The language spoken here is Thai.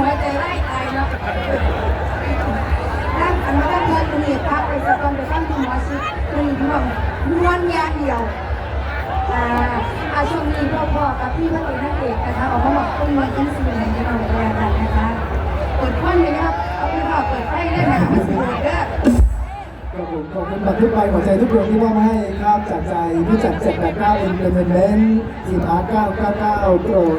หัวใจไล่ตายเนาะร่างอันนั้นเธอคุณเหยียบพักไปสะกอนไปตั้งคุณหมอชิคุณพี่น้องม้วนยาเดียวอ่าอาช่วงนี้พ่อพ่อกับพี่พระเอกนักเอกนะคะออกมาบอกต้นไม้กันสีเหลืองจะเอาแรงกันนะคะเปิดควันเลยนะครับเอาพี่พ่อเปิดไฟได้ไหมมันสวยเด้อครับผมขอบคุณบัตรทุกใบหัวใจทุกดวงที่มอบให้ครับจากใจผู้จัด789 Entertainment ทีมอาร์ต999โกรธ